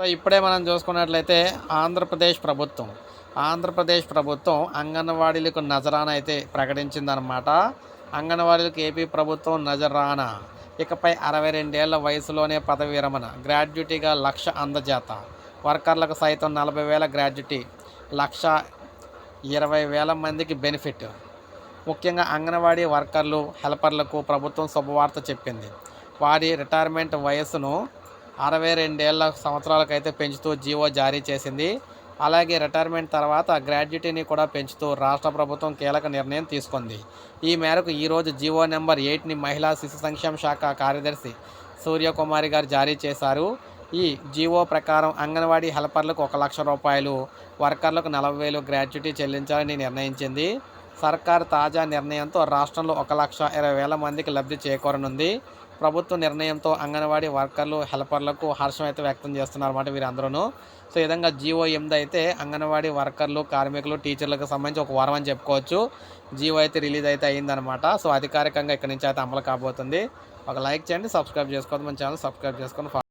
So ఇప్పుడే మనం చూసుకున్నట్లయితే ఆంధ్రప్రదేశ్ ప్రభుత్వం. ఆంధ్రప్రదేశ్ ప్రభుత్వం అంగన్వాడీలకు నజరానా అయితే ప్రకటించిందనమాట అంగన్వాడీలకు ఏపీ ప్రభుత్వం నజరానా. ఇకపై అరవై రెండేళ్ళ వయసులోనే పదవి విరమణ. గ్రాడ్యుటీగా లక్ష అందజేత. వర్కర్లకు సైతం నలభై వేల గ్రాడ్యుటీ. లక్ష ఇరవై వేల మందికి బెనిఫిట్. ముఖ్యంగా అంగన్వాడీ వర్కర్లు హెల్పర్లకు ప్రభుత్వం శుభవార్త చెప్పింది. వారి రిటైర్మెంట్ వయసును అరవై రెండేళ్ళ సంవత్సరాలకైతే పెంచుతూ జీవో జారీ చేసింది. అలాగే రిటైర్మెంట్ తర్వాత గ్రాడ్యుటీని కూడా పెంచుతూ రాష్ట్ర ప్రభుత్వం కీలక నిర్ణయం తీసుకుంది. ఈ మేరకు ఈరోజు జీవో నెంబర్ ఎయిట్ని మహిళా శిశు సంక్షేమ శాఖ కార్యదర్శి సూర్యకుమారి గారు జారీ చేశారు. ఈ జీవో ప్రకారం అంగన్వాడీ హెల్పర్లకు ఒక లక్ష రూపాయలు వర్కర్లకు నలభై వేలు గ్రాడ్యుటీ చెల్లించాలని నిర్ణయించింది. సర్కార్ తాజా నిర్ణయంతో రాష్ట్రంలో ఒక లక్ష ఇరవై వేల మందికి లబ్ధి చేకూరనుంది. ప్రభుత్వ నిర్ణయంతో అంగన్వాడీ వర్కర్లు హెల్పర్లకు హర్షం అయితే వ్యక్తం చేస్తున్నారు అన్నమాట వీరందరూ సో ఈ విధంగా జీవో ఎనిమిది అయితే అంగన్వాడీ వర్కర్లు కార్మికులు టీచర్లకు సంబంధించి ఒక వారం అని చెప్పుకోవచ్చు. జీవో అయితే రిలీజ్ అయితే అయిందనమాట సో అధికారికంగా ఇక్కడ నుంచి అయితే అమలు కాబోతుంది. ఒక లైక్ చేయండి సబ్స్క్రైబ్ చేసుకోవద్దు. మన ఛానల్ సబ్స్క్రైబ్ చేసుకొని